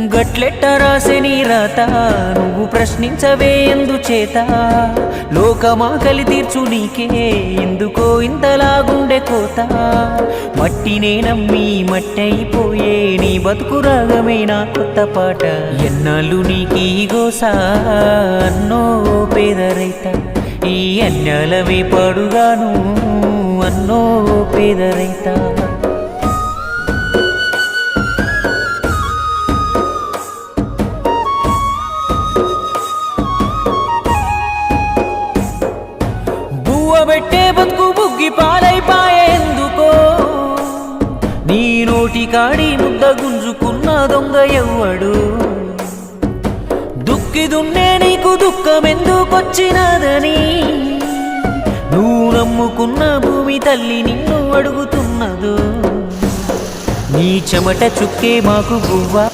గట్లెట్ట రాసే రాత నువ్వు ప్రశ్నించవే ఎందుచేత లోకమాకలి తీర్చు నీకే ఎందుకో ఇంతలాగుండె కోత. మట్టినే నమ్మి మట్టయిపోయే నీ బతుకు రాగమే నా కొత్త పాట. ఎన్నాళ్ళు నీకీ గోసా అన్నో పేదరైత. ఈ అన్యాలమే పాడుగాను అన్నో పేదరైతా. పెట్టే బతుకు బుగ్గి పాలైపాయే ఎందుకో? నీ నోటి కాడి ముద్ద గుంజుకున్న దొంగ ఎవ్వడు? దుక్కిదున్నే నీకు దుఃఖం ఎందుకొచ్చినదని నువ్వు నమ్ముకున్న భూమి తల్లి నిన్ను అడుగుతున్నదు? నీ చెమట చుక్కే మాకు గువ్వా